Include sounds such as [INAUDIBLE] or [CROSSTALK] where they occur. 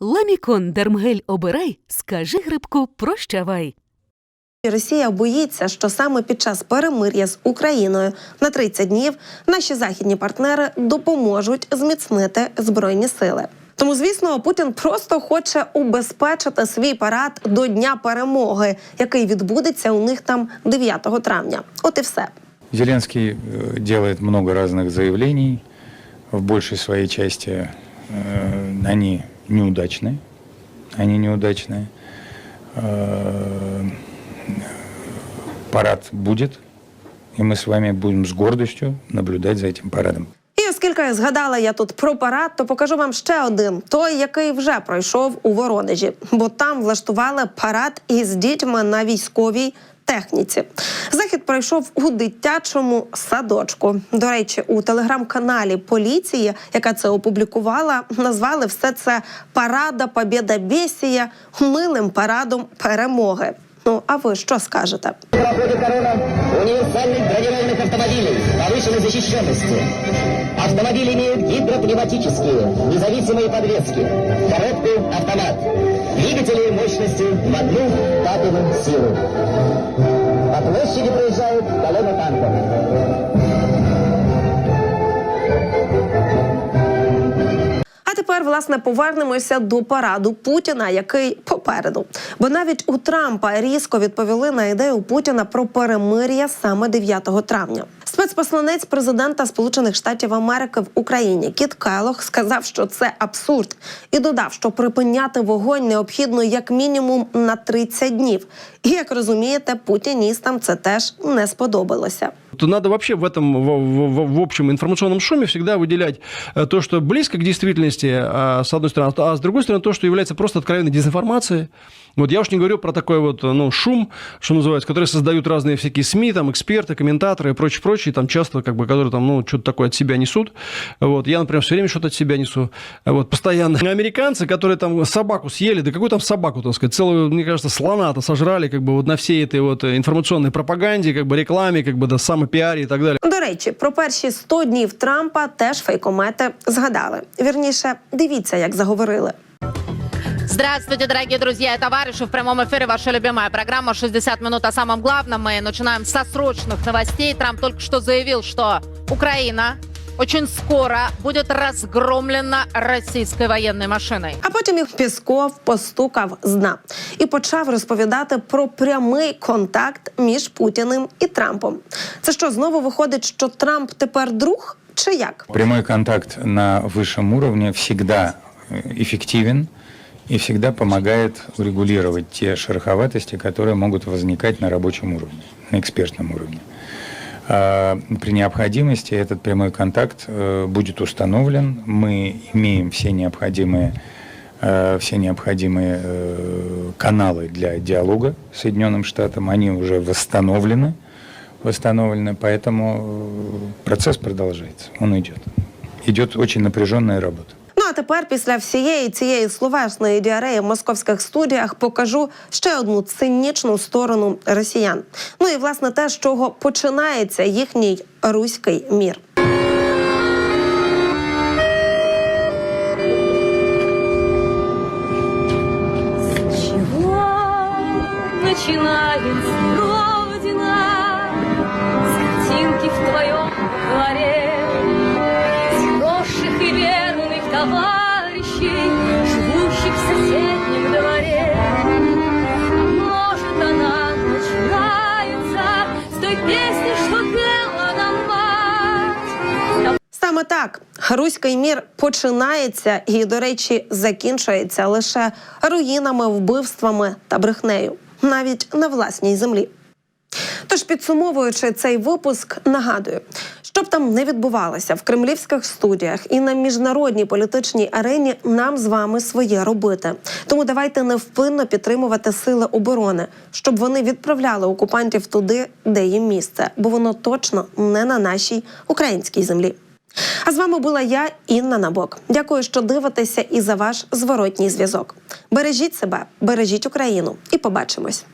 Ламікон Дермгель обирай, скажи грибку прощавай. Росія боїться, що саме під час перемир'я з Україною на 30 днів наші західні партнери допоможуть зміцнити збройні сили. Тому, звісно, Путін просто хоче убезпечити свій парад до Дня перемоги, який відбудеться у них там 9 травня. От і все. Зеленский э, делает много разных заявлений. В большей своей части э, они неудачные. Они неудачные. Э, парад будет, и мы с вами будем с гордостью наблюдать за этим парадом. І оскільки згадала я тут про парад, то покажу вам ще один той, який вже пройшов у Воронежі, бо там влаштували парад із дітьми на військовій техніці. Захід пройшов у дитячому садочку. До речі, у телеграм-каналі поліції, яка це опублікувала, назвали все це Парада Побєда Бесія милим парадом перемоги. Ну а ви що скажете? Универсальных бронированных автомобилей повышенной защищенности. Автомобили имеют гидропневматические, независимые подвески, коробку автомат, двигатели мощностью в одну пятую силу. По площади проезжает колонна танков. Тепер, власне, повернемося до параду Путіна, який попереду. Бо навіть у Трампа різко відповіли на ідею Путіна про перемир'я саме 9 травня. Спецпосланець президента Сполучених Штатів Америки в Україні Кіт Келох сказав, що це абсурд, і додав, що припиняти вогонь необхідно як мінімум на 30 днів. І як розумієте, путіністам це теж не сподобалося. То надо вообще в этом, в, в- в общем информационном шуме всегда выделять э, то, что близко к действительности, а, с одной стороны, а с другой стороны, то, что является просто откровенной дезинформацией. Вот я уж не говорю про такой вот, ну, шум, что называется, который создают разные всякие СМИ, там, эксперты, комментаторы и прочее, прочее, там, часто, как бы, которые там, ну, что-то такое от себя несут. Вот. Я, например, все время что-то от себя несу. Вот, постоянно. [LAUGHS] Американцы, которые там собаку съели, да какую там собаку, так сказать, целую, мне кажется, слона-то сожрали, как бы, вот на всей этой вот информационной пропаганде, как бы, рекламе, как бы, да, самопиаре и так далее. До речі, про перші 100 днів Трампа теж фейкомети згадали. Вірніше, дивіться, як заговорили. Здравствуйте, дорогие друзья и товарищи. В прямом эфире ваша любимая программа «60 минут о самом главном». Мы начинаем со срочных новостей. Трамп только что заявил, что Украина очень скоро будет разгромлена российской военной машиной. А потім і Пісков постукав з дна і почав розповідати про прямий контакт між Путіним і Трампом. Це що знову виходить, що Трамп тепер друг? Чи як? Прямой контакт на высшем уровне всегда э, эффективен и всегда помогает урегулировать те шероховатости, которые могут возникать на рабочем уровне, на экспертном уровне. А, При необходимости этот прямой контакт э, будет установлен. Мы имеем все необходимые, э, все необходимые э, каналы для диалога с Соединенным Штатом. Они уже восстановлены, восстановлены, поэтому процесс продолжается, он идет. Идет очень напряженная работа. Тепер, після всієї цієї словесної діареї в московських студіях, покажу ще одну цинічну сторону росіян. Ну і власне те, з чого починається їхній руський мір. Так руський мір починається і, до речі, закінчується лише руїнами, вбивствами та брехнею, навіть на власній землі. Тож, підсумовуючи цей випуск, нагадую, щоб там не відбувалося в кремлівських студіях і на міжнародній політичній арені, нам з вами своє робити. Тому давайте невпинно підтримувати сили оборони, щоб вони відправляли окупантів туди, де їм місце, бо воно точно не на нашій українській землі. А з вами була я, Інна Набок. Дякую, що дивитеся і за ваш зворотній зв'язок. Бережіть себе, бережіть Україну і побачимось.